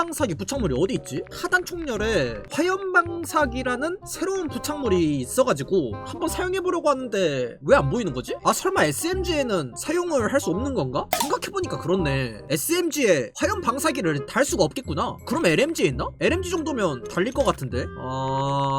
방사기 부착물이 어디 있지? 하단 총열에 화염 방사기라는 새로운 부착물이 있어가지고 한번 사용해보려고 하는데 왜 안 보이는 거지? 아 설마 SMG에는 사용을 할 수 없는 건가? 생각해보니까 그렇네 SMG에 화염 방사기를 달 수가 없겠구나 그럼 LMG에 있나? LMG 정도면 달릴 것 같은데 아...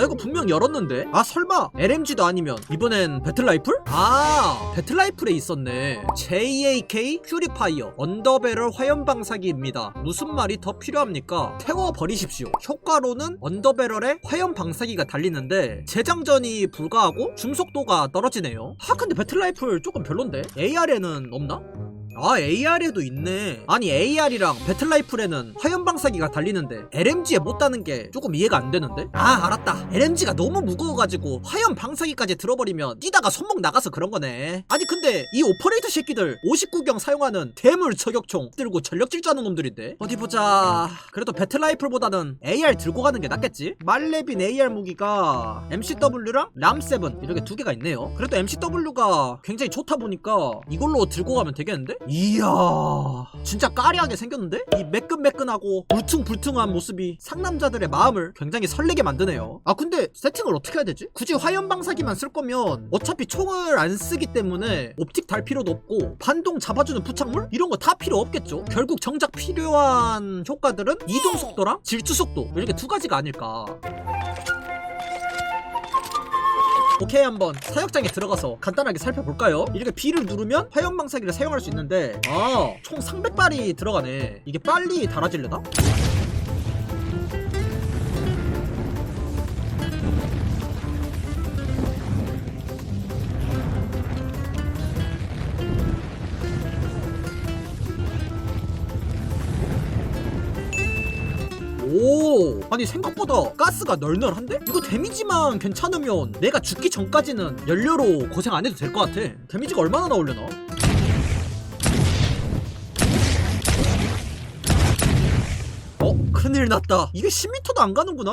나 이거 분명 열었는데? 아 설마. LMG도 아니면 이번엔 배틀라이플? 아 배틀라이플에 있었네. JAK 퓨리파이어 언더베럴 화염 방사기입니다. 무슨 말이 더 필요합니까? 태워버리십시오. 효과로는 언더베럴에 화염 방사기가 달리는데 재장전이 불가하고 중속도가 떨어지네요. 하 근데 배틀라이플 조금 별론데? AR에는 없나? 아 AR에도 있네. 아니 AR이랑 배틀라이플에는 화염 방사기가 달리는데 LMG에 못 다는 게 조금 이해가 안 되는데? 아 알았다. LMG가 너무 무거워가지고 화염 방사기까지 들어버리면 뛰다가 손목 나가서 그런 거네. 아니 근데 이 오퍼레이터 새끼들 59경 사용하는 대물 저격총 들고 전력 질주하는 놈들인데? 어디 보자. 그래도 배틀라이플보다는 AR 들고 가는 게 낫겠지? 말레빈 AR 무기가 MCW랑 람7 이렇게 두 개가 있네요. 그래도 MCW가 굉장히 좋다 보니까 이걸로 들고 가면 되겠는데 이야. 진짜 까리하게 생겼는데? 이 매끈매끈하고 울퉁불퉁한 모습이 상남자들의 마음을 굉장히 설레게 만드네요. 아 근데 세팅을 어떻게 해야 되지? 굳이 화염 방사기만 쓸 거면 어차피 총을 안 쓰기 때문에 옵틱 달 필요도 없고 반동 잡아주는 부착물? 이런 거 다 필요 없겠죠? 결국 정작 필요한 효과들은 이동 속도랑 질주 속도 이렇게 두 가지가 아닐까 오케이 한번 사역장에 들어가서 간단하게 살펴볼까요? 이렇게 B를 누르면 화염 방사기를 사용할 수 있는데 아 총 300발이 들어가네 이게 빨리 달아지려나? 오 아니 생각보다 가스가 널널한데? 이거 데미지만 괜찮으면 내가 죽기 전까지는 연료로 고생 안 해도 될 것 같아 데미지가 얼마나 나오려나? 큰일 났다. 이게 10m도 안 가는구나.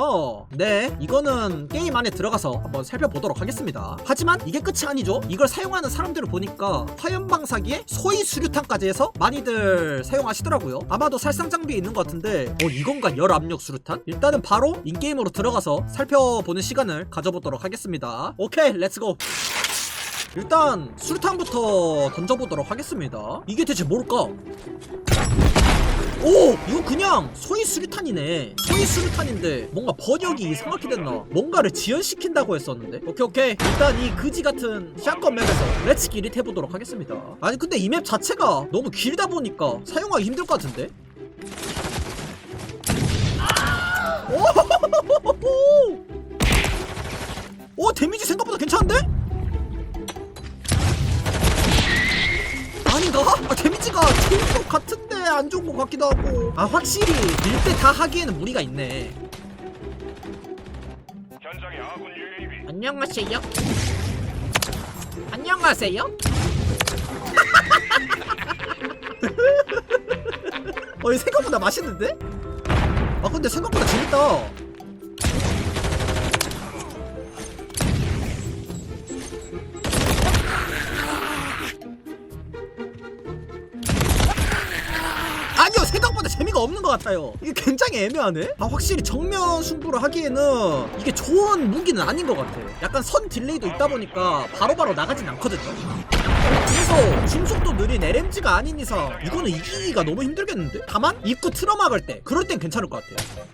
네 이거는 게임 안에 들어가서 한번 살펴보도록 하겠습니다. 하지만 이게 끝이 아니죠. 이걸 사용하는 사람들을 보니까 화염방사기에 소위 수류탄까지 해서 많이들 사용하시더라고요. 아마도 살상 장비에 있는 것 같은데 어 이건가? 열압력 수류탄? 일단은 바로 인게임으로 들어가서 살펴보는 시간을 가져보도록 하겠습니다. 오케이 렛츠고 일단 수류탄부터 던져보도록 하겠습니다. 이게 대체 뭘까? 오! 이거 그냥 소위 수류탄이네. 소위 수류탄인데 뭔가 번역이 이상하게 됐나? 뭔가를 지연시킨다고 했었는데. 오케이 오케이. 일단 이 그지 같은 샷건 맵에서 렛츠 기릿 해보도록 하겠습니다. 아니 근데 이 맵 자체가 너무 길다 보니까 사용하기 힘들 것 같은데 것 같기도 하고. 아 확실히 밀 때 다 하기에는 무리가 있네. 현장에 아군 UAV. 안녕하세요. 안녕하세요. 어, 이 생각보다 맛있는데? 아 근데 생각보다 재밌다 재미가 없는 것 같아요 이게 굉장히 애매하네 아 확실히 정면 승부를 하기에는 이게 좋은 무기는 아닌 것 같아 약간 선 딜레이도 있다 보니까 바로 바로 나가진 않거든요 그래서 중속도 느린 LMG가 아닌 이상 이거는 이기기가 너무 힘들겠는데? 다만 입구 틀어막을 때 그럴 땐 괜찮을 것 같아요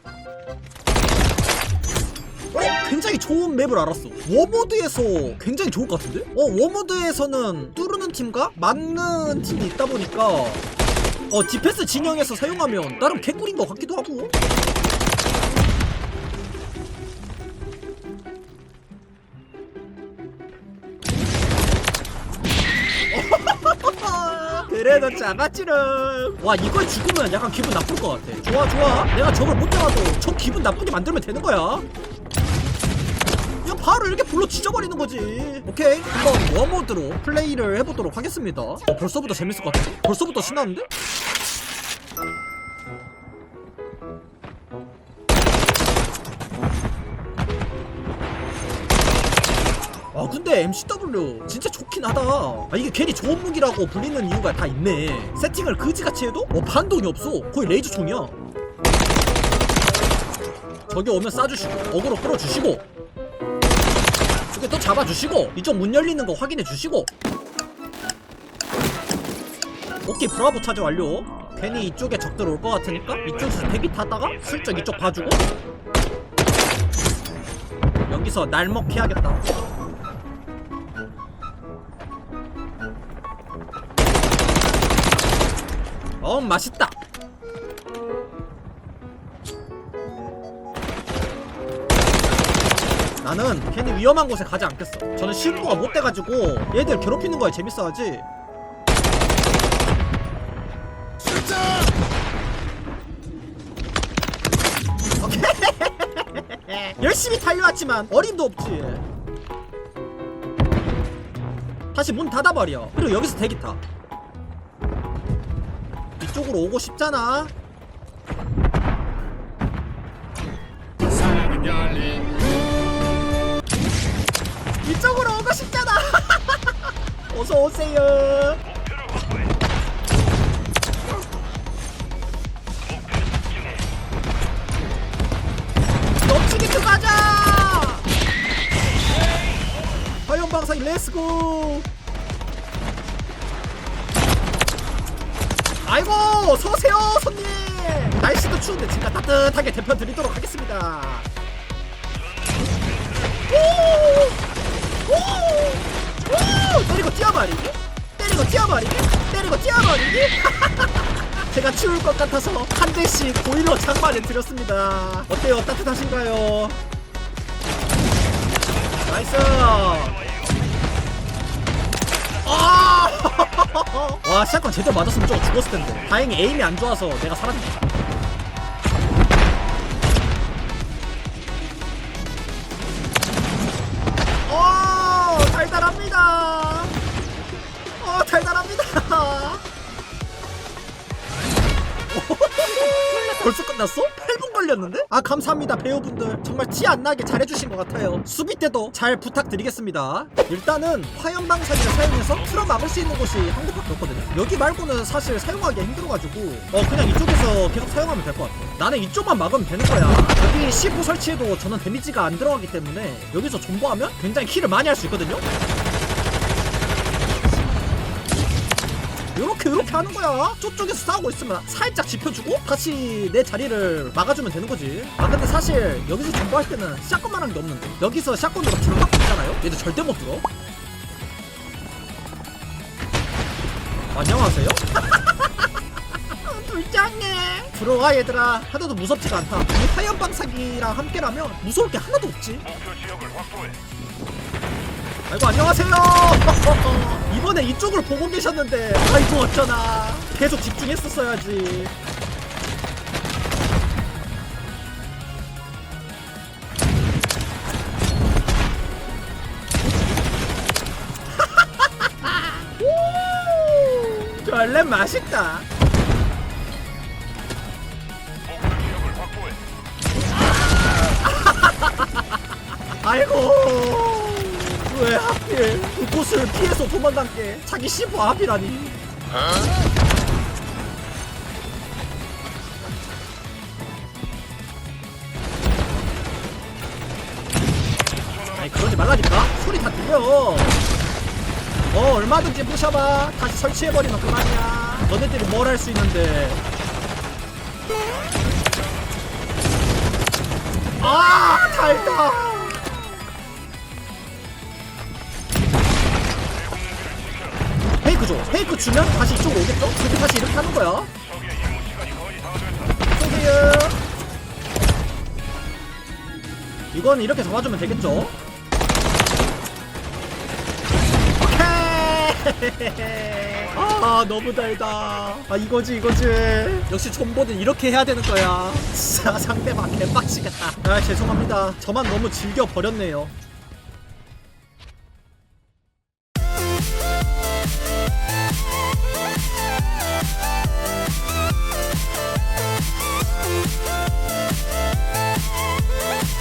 어? 굉장히 좋은 맵을 알았어 워모드에서 굉장히 좋을 것 같은데? 어 워모드에서는 뚫는 팀과 막는 팀이 있다 보니까 어 디펜스 진영에서 사용하면 나름 개꿀인 것 같기도 하고. 그래도 잡았지롱 와 이걸 죽으면 약간 기분 나쁠 것 같아. 좋아 좋아. 내가 저걸 못 잡아도 저 기분 나쁘게 만들면 되는 거야. 그냥 바로 이렇게 불러 지져버리는 거지. 오케이 한번 워모드로 플레이를 해보도록 하겠습니다. 어, 벌써부터 재밌을 것 같아. 벌써부터 신나는데? 근데 MCW 진짜 좋긴 하다. 아 이게 괜히 좋은 무기라고 불리는 이유가 다 있네. 세팅을 그지같이 해도? 어 반동이 없어. 거의 레이저총이야. 저기 오면 쏴주시고 어그로 끌어주시고 이렇게 또 잡아주시고 이쪽 문 열리는 거 확인해 주시고. 오케이 브라보 차지 완료. 괜히 이쪽에 적들 올 것 같으니까 이쪽에서 대기 타다가 슬쩍 이쪽 봐주고. 여기서 날먹 피하겠다 어 맛있다. 나는 괜히 위험한 곳에 가지 않겠어. 저는 실무가 못 돼가지고 얘들 괴롭히는 거에 재밌어하지. 오케이. 열심히 달려왔지만 어림도 없지. 다시 문 닫아버려. 그리고 여기서 대기 타 이쪽으로 오고 싶잖아. 이쪽으로 오고 싶잖아. 어서 오세요. 넘치게 들어가자. 화염방사기 렛츠고 아이고 서세요 손님 날씨도 추운데 제가 따뜻하게 대표 드리도록 하겠습니다 오! 오! 오! 때리고 뛰어버리기 때리고 뛰어버리기 때리고 뛰어버리기 제가 추울 것 같아서 한 대씩 보일러 장만해 드렸습니다. 어때요? 따뜻하신가요? 나이스. 와 시작권 제대로 맞았으면 저거 죽었을 텐데. 다행히 에임이 안 좋아서 내가 살았네. 오 달달합니다. 어 달달합니다. 벌써 끝났어? 8분 걸렸는데? 아 감사합니다 배우분들 정말 티 안 나게 잘해주신 것 같아요 수비 때도 잘 부탁드리겠습니다 일단은 화염방사기를 사용해서 틀어 막을 수 있는 곳이 한곳 밖에 없거든요. 여기 말고는 사실 사용하기 힘들어가지고 어 그냥 이쪽에서 계속 사용하면 될 것 같아 나는 이쪽만 막으면 되는 거야. 여기 C4 설치해도 저는 데미지가 안 들어가기 때문에 여기서 존버하면 굉장히 킬을 많이 할 수 있거든요? 요렇게 요렇게 하는 거야? 저쪽에서 싸우고 있으면 살짝 짚어주고 다시 내 자리를 막아주면 되는 거지. 아 근데 사실 여기서 정보할 때는 샷건만 하는 게 없는데 여기서 샷건으로 들어가고 있잖아요? 얘들 절대 못 들어 안녕하세요? 불쌍해. 들어와 얘들아. 하나도 무섭지가 않다. 이 화염방사기랑 함께라면 무서울 게 하나도 없지. 목표 지역을 확보해. 아이고 안녕하세요. 이번에 이쪽을 보고 계셨는데 아이고 어쩌나. 계속 집중했었어야지 오, 별내 맛있다. 확보해. 아이고. 왜 하필 그곳을 피해서 도망간 게 자기 시부 앞이라니. 아니 그러지 말라니까. 소리 다 들려 어 얼마든지 부셔봐 다시 설치해버리면 그만이야 너네들이 뭘 할 수 있는데 아 달다 페이크 줘. 페이크 주면 다시 이쪽으로 오겠죠? 그렇게 다시 이렇게 하는 거야. 쏘세요. 이건 이렇게 잡아주면 되겠죠? 아 너무 달다. 아 이거지 이거지. 역시 존버는 이렇게 해야 되는 거야. 진짜 상대방 개빡치겠다. 아 죄송합니다. 저만 너무 즐겨 버렸네요.